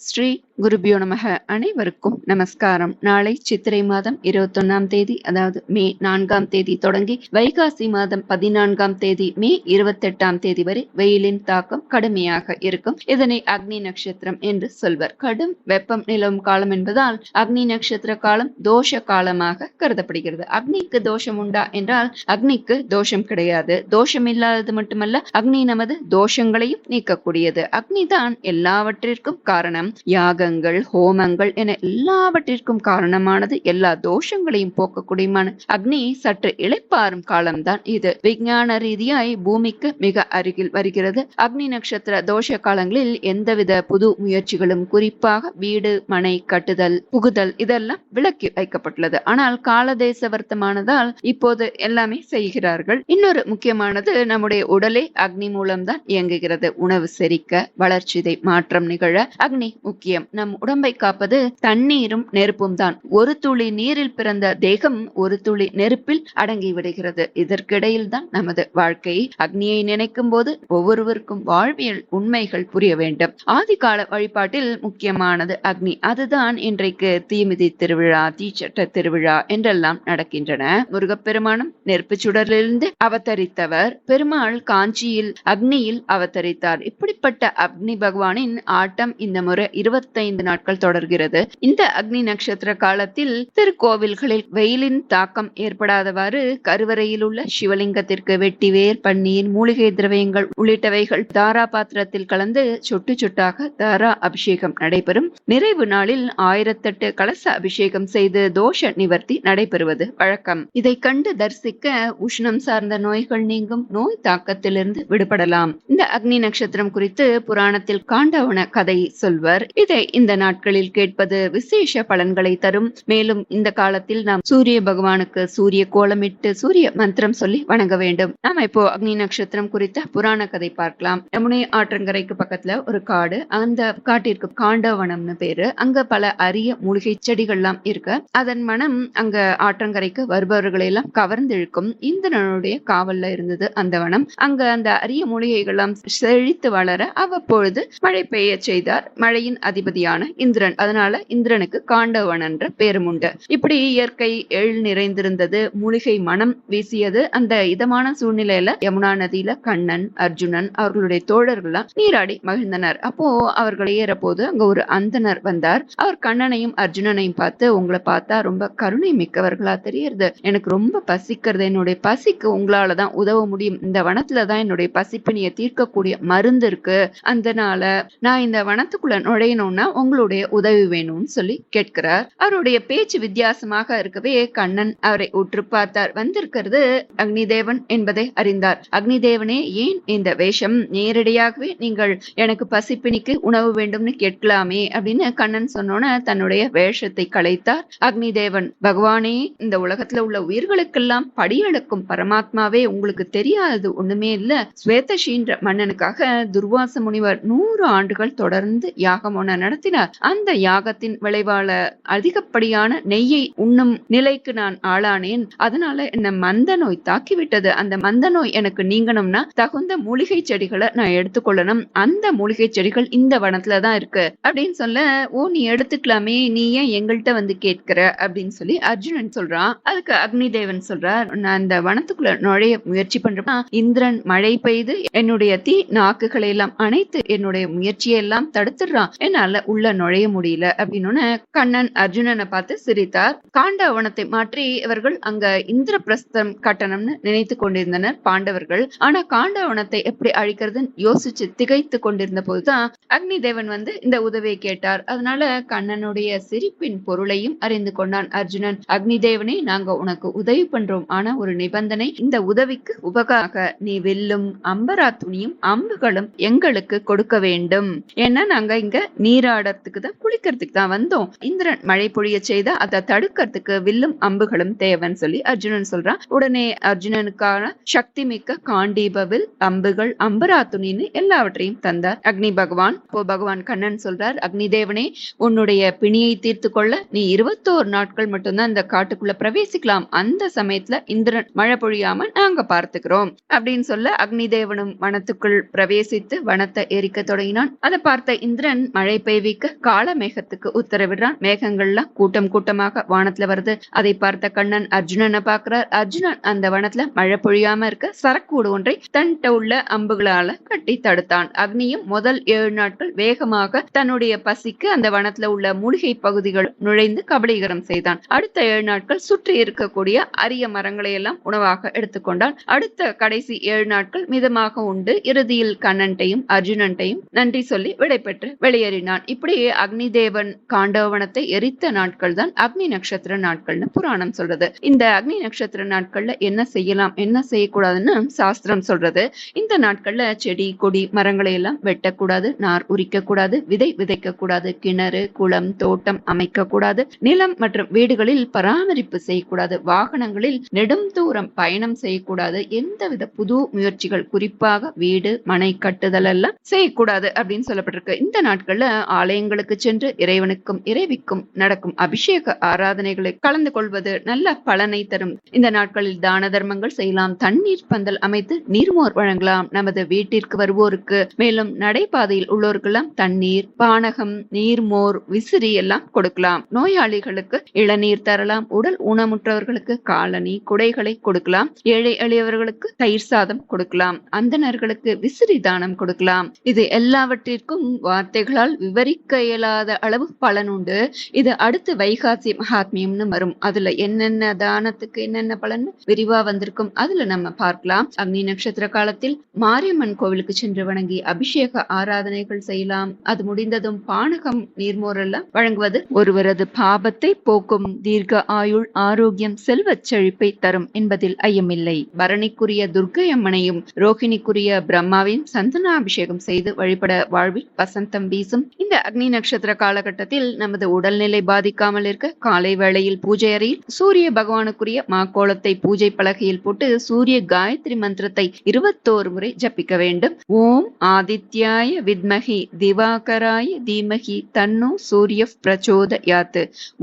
ஸ்ரீ குருபியோ நமக. அனைவருக்கும் நமஸ்காரம். நாளை சித்திரை மாதம் இருபத்தொன்னாம் தேதி அதாவது மே நான்காம் தேதி தொடங்கி வைகாசி மாதம் பதினான்காம் தேதி மே இருபத்தெட்டாம் தேதி வரை வெயிலின் தாக்கம் கடுமையாக இருக்கும். இதனை அக்னி நட்சத்திரம் என்று சொல்வர். கடும் வெப்பம் நிலவும் காலம் என்பதால் அக்னி நட்சத்திர காலம் தோஷ காலமாக கருதப்படுகிறது. அக்னிக்கு தோஷம் உண்டா என்றால் அக்னிக்கு தோஷம் கிடையாது. தோஷம் இல்லாதது மட்டுமல்ல அக்னி நமது தோஷங்களையும் நீக்கக்கூடியது. அக்னி தான் எல்லாவற்றிற்கும் காரணம். யாகங்கள் ஹோமங்கள் என எல்லாவற்றிற்கும் காரணமானது எல்லா தோஷங்களையும் போக்கக்கூடியமான அக்னி. சற்று இளைப்பாறும் காலம்தான் இது. விஞ்ஞான ரீதியாய் பூமிக்கு மிக அருகில் வருகிறது. அக்னி நட்சத்திர தோஷ காலங்களில் எந்தவித புது முயற்சிகளும் குறிப்பாக வீடு மனை கட்டுதல் புகுதல் இதெல்லாம் விலக்கி வைக்கப்பட்டுள்ளது. ஆனால் காலதேச வர்த்தமானதால் இப்போது எல்லாமே செய்கிறார்கள். இன்னொரு முக்கியமானது நம்முடைய உடலே அக்னி மூலம்தான் இயங்குகிறது. உணவு செரிக்க வளர்ச்சிதை மாற்றம் நிகழ அக்னி முக்கியம். நம் உடம்பை காப்பது தண்ணீரும் நெருப்பும் தான். ஒரு துளி நீரில் பிறந்த தேகம் ஒரு துளி நெருப்பில் அடங்கி விடுகிறது. இதற்கிடையில் தான் நமது வாழ்க்கை. அக்னியை நினைக்கும் போது ஒவ்வொருவருக்கும் வாழ்வியல் உண்மைகள் புரிய வேண்டும். ஆதிகால வழிபாட்டில் முக்கியமானது அக்னி. அதுதான் இன்றைக்கு தீமிதி திருவிழா தீச்சட்ட திருவிழா என்றெல்லாம் நடக்கின்றன. முருகப்பெருமானும் நெருப்பு சுடரிலிருந்து அவதரித்தவர். பெருமாள் காஞ்சியில் அக்னியில் அவதரித்தார். இப்படிப்பட்ட அக்னி பகவானின் ஆட்டம் இந்த முறை இருபத்தைந்து நாட்கள் தொடர்கிறது. இந்த அக்னி நட்சத்திர காலத்தில் திருக்கோவில்களில் வெயிலின் தாக்கம் ஏற்படாதவாறு கருவறையில் உள்ள சிவலிங்கத்திற்கு வெட்டிவேர் பன்னீர் மூலிகை திரவியங்கள் உள்ளிட்டவைகள் தாரா பாத்திரத்தில் கலந்து சொட்டு சொட்டாக தாரா அபிஷேகம் நடைபெறும். நிறைவு நாளில் ஆயிரத்தெட்டு கலச அபிஷேகம் செய்து தோஷ நிவர்த்தி நடைபெறுவது வழக்கம். இதை கண்டு தரிசிக்க உஷ்ணம் சார்ந்த நோய்கள் நீங்கும் நோய் தாக்கத்திலிருந்து விடுபடலாம். இந்த அக்னி நட்சத்திரம் குறித்து புராணத்தில் காண்டவன கதை சொல்வர் இதை இந்த நாட்களில் கேட்பது விசேஷ பலன்களை தரும். மேலும் இந்த காலத்தில் நாம் சூரிய பகவானுக்கு சூரிய கோலமிட்டு சூரிய மந்திரம் சொல்லி வணங்க வேண்டும். நாம இப்போ அக்னி நட்சத்திரம் குறித்த புராண கதை பார்க்கலாம். யமுனை ஆற்றங்கரைக்கு பக்கத்துல ஒரு காடு அந்த காட்டிற்கு காண்டவனம்னு பேரு. அங்க பல அரிய மூலிகை செடிகள்லாம் இருக்கு. அதன் மனம் அங்க ஆற்றங்கரைக்கு வருபவர்களை எல்லாம் கவர்ந்திழுக்கும். இந்திரனுடைய காவல்ல இருந்தது அந்த வனம். அங்க அந்த அரிய மூலிகைகள்லாம் செழித்து வளர அவ்வப்பொழுது மழை பெய்ய செய்தார். மழையின் பூமியின் அதிபதியான இந்திரன். அதனால இந்திரனுக்கு காண்டவன் என்ற பேரும் உண்டு. இப்படி இயற்கை எழில் நிறைந்திருந்தது மூலிகை மனம் வீசியது அந்த இதமான சூழ்நிலையில யமுனா நதியில கண்ணன் அர்ஜுனன் அவர்களுடைய தோழர்கள்லாம் நீராடி மகிழ்ந்தனர். அப்போ அவர்கள் ஏற போது அங்க ஒரு அந்தனர் வந்தார். அவர் கண்ணனையும் அர்ஜுனனையும் பார்த்து உங்களை பார்த்தா ரொம்ப கருணை மிக்கவர்களா தெரியறது. எனக்கு ரொம்ப பசிக்கிறது. என்னுடைய பசிக்கு உங்களால தான் உதவ முடியும். இந்த வனத்துல தான் என்னுடைய பசிப்பினியை தீர்க்கக்கூடிய மருந்து இருக்கு. அதனால நான் இந்த வனத்துக்குள்ள நுழையணும்னா உங்களுடைய உதவி வேணும்னு சொல்லி கேட்கிறார். அவருடைய பேச்சு வித்தியாசமாக இருக்கவே கண்ணன் அவரை உற்று பார்த்தார். வந்திருக்கிறது அக்னிதேவன் என்பதை அறிந்தார். அக்னிதேவனே ஏன் இந்த வேஷம்? நேரடியாகவே நீங்கள் எனக்கு பசிப்பினிக்கு உணவு வேண்டும்னு கேட்கலாமே அப்படின்னு கண்ணன் சொன்னோன தன்னுடைய வேஷத்தை கலைத்தார் அக்னிதேவன். பகவானே இந்த உலகத்துல உள்ள உயிர்களுக்கெல்லாம் படியளக்கும் பரமாத்மாவே உங்களுக்கு தெரியாதது ஒண்ணுமே இல்ல. ஸ்வேதஷீன்ற மன்னனுக்காக துர்வாச முனிவர் நூறு ஆண்டுகள் தொடர்ந்து யாகம் ஒண்ண நடத்தினார். அந்த யாகத்தின் விளைவால அதிகப்படியான நெய்யை உண்ணும் நிலைக்கு நான் ஆளானேன். அதனால என்ன மந்த நோய் தாக்கிவிட்டது. அந்த மந்த நோய் எனக்கு நீங்கணும்னா தகுந்த மூலிகை செடிகளை நான் எடுத்துக்கொள்ளணும். அந்த மூலிகை செடிகள் இந்த வனத்துல தான் இருக்கு. அப்படின்னு சொல்ல ஓ நீ எடுத்துக்கலாமே. நீ ஏன் எங்கள்கிட்ட வந்து கேட்கிற? அப்படின்னு சொல்லி அர்ஜுனன் சொல்றான். அதுக்கு அக்னி தேவன் சொல்றார் நான் இந்த வனத்துக்குள்ள நுழைய முயற்சி பண்றேன். இந்திரன் மழை பெய்து என்னுடைய தீ நாக்குகளை எல்லாம் அணைத்து என்னுடைய முயற்சியை எல்லாம் தடுத்துடுறான். என்னால உள்ள நுழைய முடியல அப்படின்னு கண்ணன் அர்ஜுனனை பார்த்து சிரித்தார். காண்டவனத்தை மாற்றி இவர்கள் அங்க இந்திரபிரஸ்தம் கட்டணம்னு நினைத்து கொண்டிருந்தனர் பாண்டவர்கள். ஆனா காண்டவனத்தை எப்படி அழிக்கிறதுன்னு யோசிச்சு திகைத்து கொண்டிருந்த போதுதான் அக்னி தேவன் வந்து இந்த உதவியை கேட்டார். அதனால கண்ணனுடைய சிரிப்பின் பொருளையும் அறிந்து கொண்டான் அர்ஜுனன். அக்னி தேவனே நாங்க உனக்கு உதவி பண்றோம். ஆனா ஒரு நிபந்தனை இந்த உதவிக்கு உபகாக நீ வெல்லும் அம்பரா துணியும் அம்புகளும் எங்களுக்கு கொடுக்க வேண்டும். ஏன்னா நாங்க இங்க நீராடறதுக்கு தான் குளிக்கிறதுக்கு தான் வந்தோம். இந்திரன் மழை பொழிய செய்த அதை தடுக்கிறதுக்கு வில்லும் அம்புகளும் தேவைன்னு சொல்லி அர்ஜுனன் சொல்றான். உடனே அர்ஜுனனுக்கான சக்தி மிக்க காண்டீபவில் அம்புகள் அம்பரா துணின்னு எல்லாவற்றையும் தந்தார் அக்னி பகவான். இப்போ பகவான் கண்ணன் சொல்றார் அக்னி தேவனே உன்னுடைய பிணியை தீர்த்து கொள்ள நீ இருபத்தோரு நாட்கள் மட்டும்தான் இந்த காட்டுக்குள்ள பிரவேசிக்கலாம். அந்த சமயத்துல இந்திரன் மழை பொழியாம நாங்க பார்த்துக்கிறோம். அப்படின்னு சொல்ல அக்னி தேவனும் வனத்துக்குள் பிரவேசித்து வனத்தை எரிக்க தொடங்கினான். அதை பார்த்த இந்திரன் மழை பெய்விக்க கால மேகத்துக்கு உத்தரவிடுறான். மேகங்கள்லாம் கூட்டம் கூட்டமாக வானத்துல வருது. அதை பார்த்த கண்ணன் அர்ஜுனனை பாக்குறார் அர்ஜுனன் அந்த வனத்துல மழை பொழியாம இருக்க சரக்கூடு ஒன்றை தன்ட்ட உள்ள அம்புகளால கட்டி தடுத்தான். அக்னியும் முதல் ஏழு நாட்கள் வேகமாக தன்னுடைய பசிக்கு அந்த வனத்துல உள்ள மூலிகை பகுதிகள் நுழைந்து கபலீகரம் செய்தான். அடுத்த ஏழு நாட்கள் சுற்றி இருக்கக்கூடிய அரிய மரங்களை எல்லாம் உணவாக எடுத்துக்கொண்டான். அடுத்த கடைசி ஏழு நாட்கள் மிதமாக உண்டு. இறுதியில் கண்ணன்ட்டையும் அர்ஜுனன்ட்டையும் நன்றி சொல்லி விடைபெற்று வெளியேறினான். இப்படியே அக்னி தேவன் காண்டவனத்தை எரித்த நாட்கள் தான் அக்னி நட்சத்திர நாட்கள்னு புராணம் சொல்றது. இந்த அக்னி நட்சத்திர நாட்கள்ல என்ன செய்யலாம் என்ன செய்யக்கூடாதுன்னு சாஸ்திரம் சொல்றது. இந்த நாட்கள்ல செடி கொடி மரங்களை எல்லாம் வெட்டக்கூடாது நார் உரிக்க கூடாது விதை விதைக்க கூடாது கிணறு குளம் தோட்டம் அமைக்க கூடாது நிலம் மற்றும் வீடுகளில் பராமரிப்பு செய்யக்கூடாது வாகனங்களில் நெடும் தூரம் பயணம் செய்யக்கூடாது எந்தவித புது முயற்சிகள் குறிப்பாக வீடு மனை கட்டுதல் எல்லாம் செய்யக்கூடாது அப்படின்னு சொல்லப்பட்டிருக்கு. இந்த நாட்கள் நாட்கள்ல ஆலயங்களுக்கு சென்று இறைவனுக்கும் இறைவிக்கும் நடக்கும் அபிஷேக ஆராதனைகளை கலந்து கொள்வது நல்ல பலனை தரும். இந்த நாட்களில் தான தர்மங்கள் செய்யலாம். தண்ணீர் பந்தல் அமைத்து நீர்மோர் வழங்கலாம். நமது வீட்டிற்கு வருவோருக்கு மேலும் நடைபாதையில் உள்ளோருக்கெல்லாம் தண்ணீர் பானகம் நீர்மோர் விசிறி எல்லாம் கொடுக்கலாம். நோயாளிகளுக்கு இளநீர் தரலாம். உடல் ஊனமுற்றவர்களுக்கு காலனி குடைகளை கொடுக்கலாம். ஏழை எளியவர்களுக்கு தயிர் சாதம் கொடுக்கலாம். அந்தணர்களுக்கு விசிறி தானம் கொடுக்கலாம். இது எல்லாவற்றிற்கும் வார்த்தைகள் வார்த்தைகளால் விவரிக்க இயலாத அளவு பலன் உண்டு. இது அடுத்து வைகாசி மகாத்மியம்னு வரும். அதுல என்னென்ன தானத்துக்கு என்னென்ன பலன் விரிவா வந்திருக்கும் அதுல நம்ம பார்க்கலாம். அக்னி நட்சத்திர காலத்தில் மாரியம்மன் கோவிலுக்கு சென்று வணங்கி அபிஷேக ஆராதனைகள் செய்யலாம். அது முடிந்ததும் பானகம் நீர்மோரெல்லாம் வழங்குவது ஒருவரது பாபத்தை போக்கும் தீர்க்க ஆயுள் ஆரோக்கியம் செல்வச் செழிப்பை தரும் என்பதில் ஐயமில்லை. பரணிக்குரிய துர்க்கை அம்மனையும் ரோஹிணிக்குரிய பிரம்மாவையும் சந்தனாபிஷேகம் செய்து வழிபட வாழ்வில் வசந்தம் வீச வீசும் இந்த அக்னி நட்சத்திர காலகட்டத்தில் நமது உடல்நிலை பாதிக்காமல் இருக்க காலை வேளையில் பூஜை அறையில் சூரிய பகவானுக்குரிய மாக்கோளத்தை பூஜை பலகையில் போட்டு சூரிய காயத்ரி மந்திரத்தை இருபத்தோரு முறை ஜபிக்க வேண்டும். ஓம் ஆதித்யாய வித்மகி திவாகராய தீமகி தன்னு சூரிய பிரச்சோதயாத்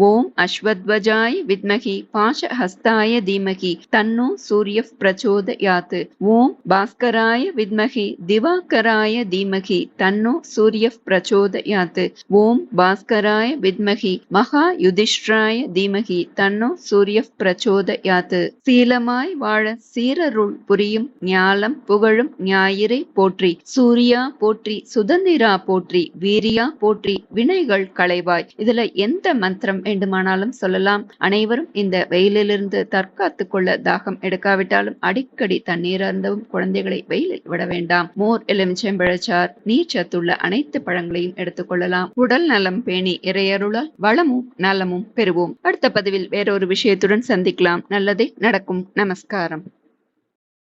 ஓம் அஸ்வத்வஜாய வித்மகி பாஷஹஸ்தாய தீமகி தன்னு சூரிய பிரச்சோதயாத் ஓம் பாஸ்கராய வித்மகி திவாகராய தீமகி தன்னு சூரிய பிரச்சோதயாத் ஓம் பாஸ்கராய வித்மகி மகா யுதிஷ்டராய தீமகி தன்னோ சூரிய பிரச்சோதயாத் சீலமாய் வாழ சீரருள் புரியும் ஞாலம் புகழும் ஞாயிறை போற்றி சூர்யா போற்றி சுதந்திரா போற்றி வீரியா போற்றி வினைகள் களைவாய். இதுல எந்த மந்திரம் வேண்டுமானாலும் சொல்லலாம். அனைவரும் இந்த வெயிலிலிருந்து தற்காத்துக் கொள்ள தாகம் எடுக்காவிட்டாலும் அடிக்கடி தண்ணீர் அருந்தவும் குழந்தைகளை வெயிலில் விட வேண்டாம். மோர் எலுமிச்சம்பழச்சார் நீர் சத்துள்ள அனைத்து பழங்களையும் எடுத்துக்கொள்ளலாம். உடல் நலம் பேணி இறையருளால் வளமும் நலமும் பெறுவோம். அடுத்த பதிவில் வேறொரு விஷயத்துடன் சந்திக்கலாம். நல்லதே நடக்கும். நமஸ்காரம்.